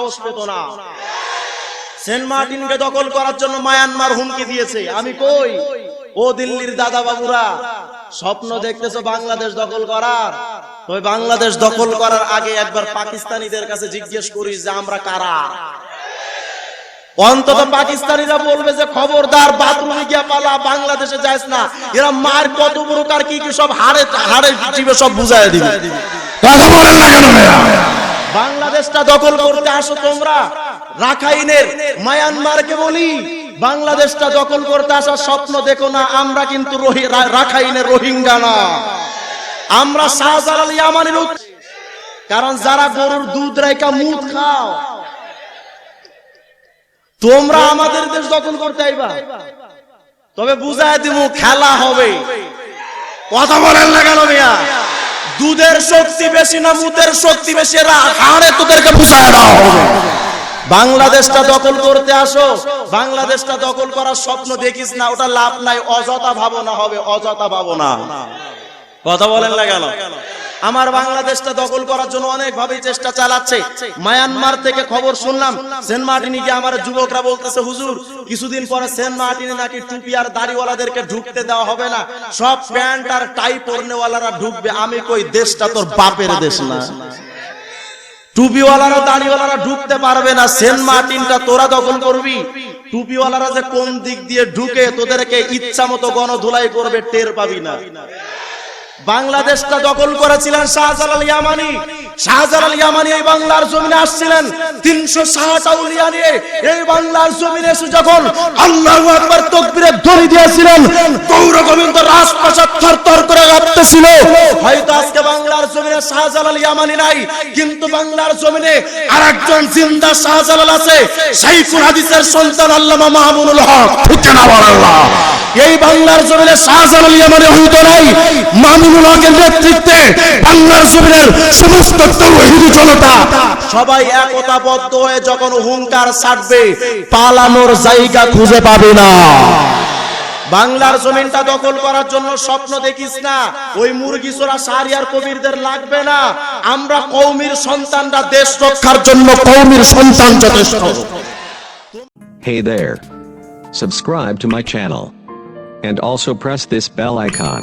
সাহস পেত না। সেন্ট মার্টিনকে দখল করার জন্য মায়ানমার হুমকি দিয়েছে। আমি কই? ও দিল্লির দাদা বাবুরা স্বপ্ন দেখতেছো বাংলাদেশ দখল করার? তবে বাংলাদেশ দখল করার আগে একবার পাকিস্তানিদের কাছে জিজ্ঞেস করি যে আমরা কারা? অন্তত পাকিস্তানিরা বলবে যে, খবরদার, বাথরুমে গিয়া পালা, বাংলাদেশে যাইস না। এরা মার কত প্রকার কি কি সব হাড়ে হাড়ে জিবে সব বুঝাই দিবে। কথা বলেন না কেন বাংলাদেশটা দখল করতে আসো তোমরা। রাখাইনের, মায়ানমারকে বলি, বাংলাদেশটা দখল করতে আসার স্বপ্ন দেখো না, আমরা কিন্তু রাখাইনের রোহিঙ্গা না। আমরা শাহজালাল ইয়ামানের কারণ যারা গরুর দুধ রেখা মুদ খাও, তোমরা আমাদের দেশ দখল করতে আইবা। তবে বুঝাই দিব খেলা হবে। কথা বলেন না কেন ভাইয়া দুধের শক্তি বেশি না মুতের শক্তি বেশি? হাড়ে তোদেরকে বুঝায় দাও। বাংলাদেশটা দখল করতে আসো। বাংলাদেশটা দখল করার স্বপ্ন দেখিস না, ওটা লাভ নাই। অযথা ভাবনা হবে, অযথা ভাবনা। কথা বলেন না কেন? আমার বাংলাদেশটা দখল করার জন্য অনেক ভাবে চেষ্টা চালাচ্ছে। মায়ানমার থেকে খবর শুনলাম, সেন্ট মার্টিনে গিয়ে আমার যুবকরা বলতেছে, হুজুর, কিছুদিন পরে সেন্ট মার্টিনে নাকি টুপি আর দাড়িওয়ালাদেরকে ঢুকতে দেওয়া হবে না। সব প্যান্ট আর টাই পরনেওয়ালারা ঢুকবে। আমি কই, দেশটা তোর বাপের দেশ না। টুপিওয়ালারা দাড়িওয়ালারা ঢুকতে পারবে না। সেন্ট মার্টিনটা তোরা দখল করবি। টুপিওয়ালারা যে কোন দিক দিয়ে ঢুকে, তোদেরকে ইচ্ছা মতো গণধুলাই করবে, টের পাবি না। বাংলাদেশটা দখল করেছিলেন শাহজালাল ইয়ামানি। শাহজালাল ইয়ামানি এই বাংলার জমিনে আসছিলেন। তিনশো ষাট আউলিয়া নিয়ে এই বাংলার জমিনে এসে যখন তকবীরের ধ্বনি দিয়েছিলেন, গৌর গোবিন্দ রাজপ্রাসাদ করে কাঁপতেছিল। হয়তো আজকে বাংলার জমিনে শাহজালাল ইয়ামানি নাই, কিন্তু বাংলার জমিনে আরেকজন জিন্দা শাহজালাল আছে হাদিসের সন্তান আল্লামা মাহমুদুল হক। এই বাংলার জমিনে শাহজালাল ইয়ামানি হইতো নাই হকের নেতৃত্বে বাংলার জমিনের সমস্ত জনতা সবাই একতাবদ্ধ হয়ে যখন হুঙ্কার ছাড়বে পালানোর জায়গা খুঁজে পাবে না বাংলার জমিনটা দখল করার জন্য স্বপ্ন দেখিস না ওই মুরগি চোরা সারিয়ার কবিরদের লাগবে না আমরা কৌমির সন্তানরা দেশ রক্ষার জন্য কৌমির সন্তান যথেষ্ট Hey there. Subscribe to my channel. And also press this bell icon.